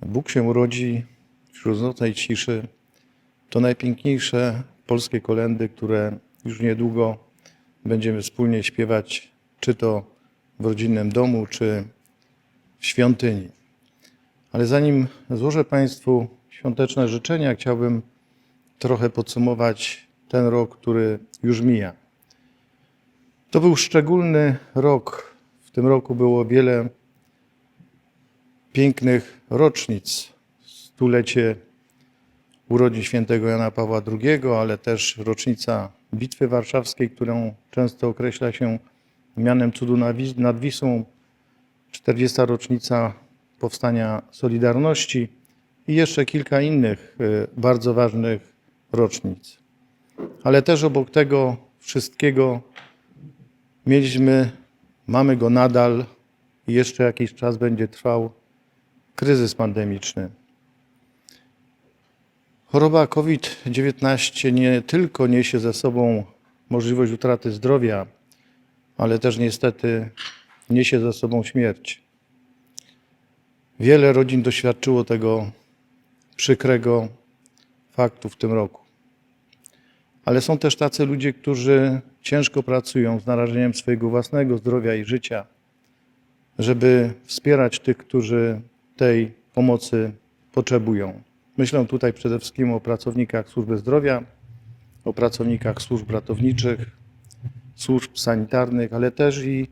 Bóg się urodzi wśród nocnej ciszy. To najpiękniejsze polskie kolendy, które już niedługo będziemy wspólnie śpiewać, czy to w rodzinnym domu, czy w świątyni. Ale zanim złożę Państwu świąteczne życzenia, chciałbym trochę podsumować ten rok, który już mija. To był szczególny rok. W tym roku było wiele pięknych rocznic. Stulecie urodzin świętego Jana Pawła II, ale też rocznica Bitwy Warszawskiej, którą często określa się mianem cudu nad Wis- nad Wisłą, 40. rocznica powstania Solidarności i jeszcze kilka innych e, bardzo ważnych rocznic. Ale też obok tego wszystkiego mieliśmy, mamy go nadal i jeszcze jakiś czas będzie trwał kryzys pandemiczny. Choroba COVID-19 nie tylko niesie ze sobą możliwość utraty zdrowia, ale też niestety niesie ze sobą śmierć. Wiele rodzin doświadczyło tego przykrego faktu w tym roku. Ale są też tacy ludzie, którzy ciężko pracują z narażeniem swojego własnego zdrowia i życia, żeby wspierać tych, którzy tej pomocy potrzebują. Myślę tutaj przede wszystkim o pracownikach służby zdrowia, o pracownikach służb ratowniczych, służb sanitarnych, ale też i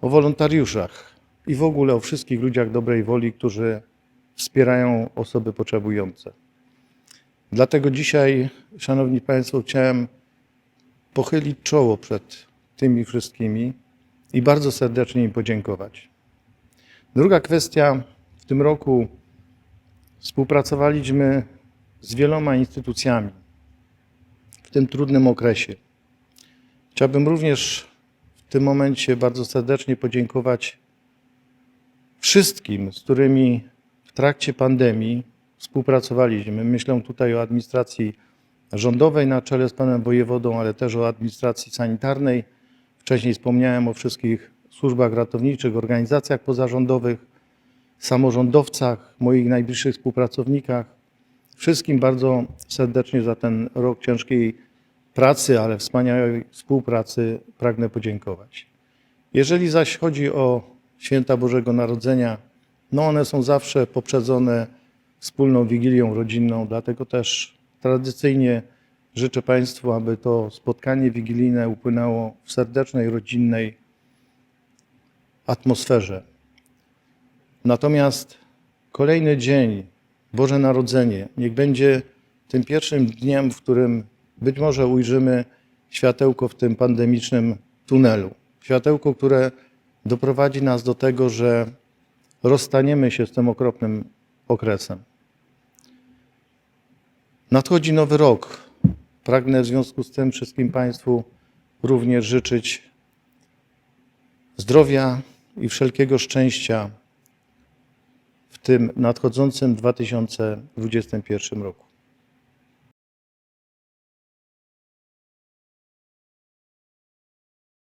o wolontariuszach i w ogóle o wszystkich ludziach dobrej woli, którzy wspierają osoby potrzebujące. Dlatego dzisiaj, Szanowni Państwo, chciałem pochylić czoło przed tymi wszystkimi i bardzo serdecznie im podziękować. Druga kwestia. W tym roku współpracowaliśmy z wieloma instytucjami w tym trudnym okresie. Chciałbym również w tym momencie bardzo serdecznie podziękować wszystkim, z którymi w trakcie pandemii współpracowaliśmy. Myślę tutaj o administracji rządowej na czele z panem wojewodą, ale też o administracji sanitarnej. Wcześniej wspomniałem o wszystkich służbach ratowniczych, organizacjach pozarządowych, samorządowcach, moich najbliższych współpracownikach. Wszystkim bardzo serdecznie za ten rok ciężkiej pracy, ale wspaniałej współpracy pragnę podziękować. Jeżeli zaś chodzi o święta Bożego Narodzenia, no one są zawsze poprzedzone wspólną wigilią rodzinną, dlatego też tradycyjnie życzę Państwu, aby to spotkanie wigilijne upłynęło w serdecznej, rodzinnej atmosferze. Natomiast kolejny dzień, Boże Narodzenie, niech będzie tym pierwszym dniem, w którym być może ujrzymy światełko w tym pandemicznym tunelu. Światełko, które doprowadzi nas do tego, że rozstaniemy się z tym okropnym okresem. Nadchodzi nowy rok. Pragnę w związku z tym wszystkim Państwu również życzyć zdrowia i wszelkiego szczęścia tym nadchodzącym 2021 roku.